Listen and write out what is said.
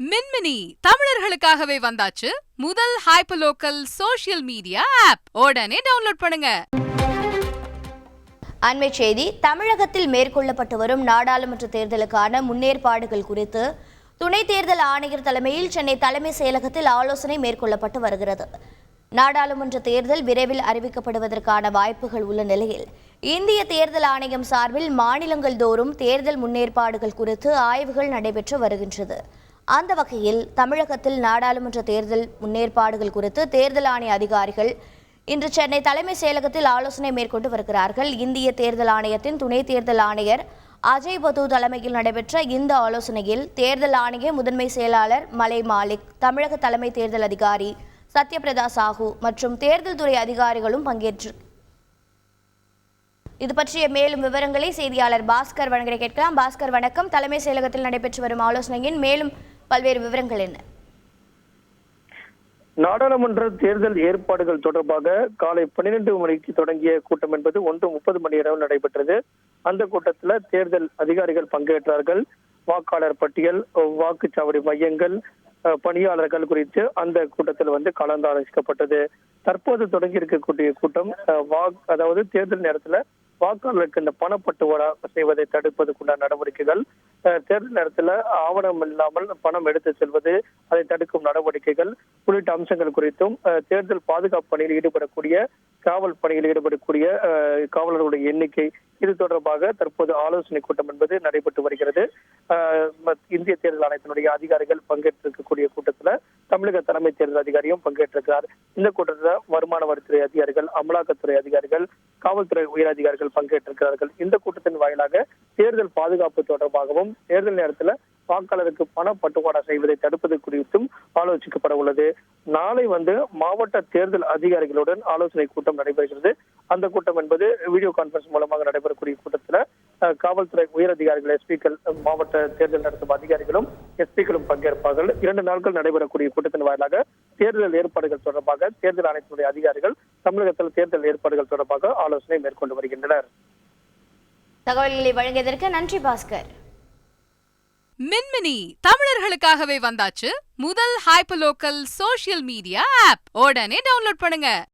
மின்மினி தமிழர்களுக்காகவே வந்தாச்சு முதல் hyper local social media app உடனே டவுன்லோட் பண்ணுங்க. அண்மை செய்தி தமிழகத்தில் மேற்கொள்ளப்பட்டு வரும் நாடாளுமன்ற தேர்தலுக்கான முன்னேற்பாடுகள் குறித்து துணை தேர்தல் ஆணையர் தலைமையில் சென்னை தலைமை செயலகத்தில் ஆலோசனை மேற்கொள்ளப்பட்டு வருகிறது. நாடாளுமன்ற தேர்தல் விரைவில் அறிவிக்கப்படுவதற்கான வாய்ப்புகள் உள்ள நிலையில் இந்திய தேர்தல் ஆணையம் சார்பில் மாநிலங்கள் தோறும் தேர்தல் முன்னேற்பாடுகள் குறித்து ஆய்வுகள் நடைபெற்று வருகின்றது. அந்த வகையில் தமிழகத்தில் நாடாளுமன்ற தேர்தல் முன்னேற்பாடுகள் குறித்து தேர்தல் ஆணைய அதிகாரிகள் இன்று சென்னை தலைமை செயலகத்தில் ஆலோசனை மேற்கொண்டு வருகிறார்கள். இந்திய தேர்தல் ஆணையத்தின் துணை தேர்தல் ஆணையர் அஜய் பது தலைமையில் நடைபெற்ற இந்த ஆலோசனையில் தேர்தல் ஆணைய முதன்மை செயலாளர் மலை மாலிக் தமிழக தலைமை தேர்தல் அதிகாரி சத்யபிரதா சாஹூ மற்றும் தேர்தல் துறை அதிகாரிகளும் பங்கேற்று இது பற்றிய மேலும் விவரங்களை செய்தியாளர் பாஸ்கர் வழங்க கேட்கலாம். பாஸ்கர் வணக்கம். தலைமை செயலகத்தில் நடைபெற்று வரும் ஆலோசனையின் மேலும் பல்வேறு விவரங்கள் என்ன? நாடாளுமன்ற தேர்தல் ஏற்பாடுகள் தொடர்பாக காலை பன்னிரண்டு மணிக்கு தொடங்கிய கூட்டம் என்பது ஒன்று முப்பது மணி இரவு நடைபெற்றது. அந்த கூட்டத்தில் தேர்தல் அதிகாரிகள் பங்கேற்றார்கள். வாக்காளர் பட்டியல் வாக்குச்சாவடி மையங்கள் பணியாளர்கள் குறித்து அந்த கூட்டத்தில் வந்து கலந்து ஆலோசிக்கப்பட்டது தற்போது தொடங்கி இருக்கக்கூடிய கூட்டம் வாக் அதாவது தேர்தல் நேரத்துல வாக்காளர்களுக்கு இந்த பணப்பட்டுவாடா செய்வதை தடுப்பதற்குண்டான நடவடிக்கைகள் தேர்தல் நேரத்துல ஆவணம் இல்லாமல் பணம் எடுத்து செல்வது அதை தடுக்கும் நடவடிக்கைகள் உள்ளிட்ட அம்சங்கள் குறித்தும் தேர்தல் பாதுகாப்பு பணியில் ஈடுபடக்கூடிய காவல் பணியில் ஈடுபடக்கூடிய காவலர்களுடைய எண்ணிக்கை இது தொடர்பாக தற்போது ஆலோசனை கூட்டம் என்பது நடைபெற்று வருகிறது. இந்திய தேர்தல் ஆணையத்தினுடைய அதிகாரிகள் பங்கேற்று தமிழக தலைமை தேர்தல் அதிகாரியும் பங்கேற்றிருக்கிறார். இந்த கூட்டத்தில் வருமான வரித்துறை அதிகாரிகள் அமலாக்கத்துறை அதிகாரிகள் காவல்துறை உயர் அதிகாரிகள் பங்கேற்றிருக்கிறார்கள். இந்த கூட்டத்தின் வாயிலாக தேர்தல் பாதுகாப்பு தொடர்பாகவும் தேர்தல் நேரத்துல வாக்காளருக்கு பண பட்டுவாடா செய்வதை தடுப்பது குறித்தும் ஆலோசிக்கப்பட உள்ளது. நாளை வந்து மாவட்ட தேர்தல் அதிகாரிகளுடன் ஆலோசனை கூட்டம் நடைபெறுகிறது. அந்த கூட்டம் என்பது வீடியோ கான்பரன்ஸ் மூலமாக நடைபெறக்கூடிய கூட்டத்தில் காவல்துறை உயர் அதிகாரிகள் எஸ்பிக்கள் மாவட்ட தேர்தல் நடத்தும் அதிகாரிகளும் எஸ்பிக்களும் பங்கேற்பார்கள். இரண்டு நாட்கள் நடைபெறக்கூடிய கூட்டத்தின் வாயிலாக தேர்தல் ஏற்பாடுகள் தொடர்பாக தேர்தல் ஆணையத்தினுடைய அதிகாரிகள் தமிழகத்தில் தேர்தல் ஏற்பாடுகள் தொடர்பாக ஆலோசனை மேற்கொண்டு வருகின்றனர். தகவல்களை வழங்கியதற்கு நன்றி பாஸ்கர். மின்மினி தமிழர்களுக்காகவே வந்தாச்சு. முதல் hyper local social media app. உடனே டவுன்லோட் பண்ணுங்க.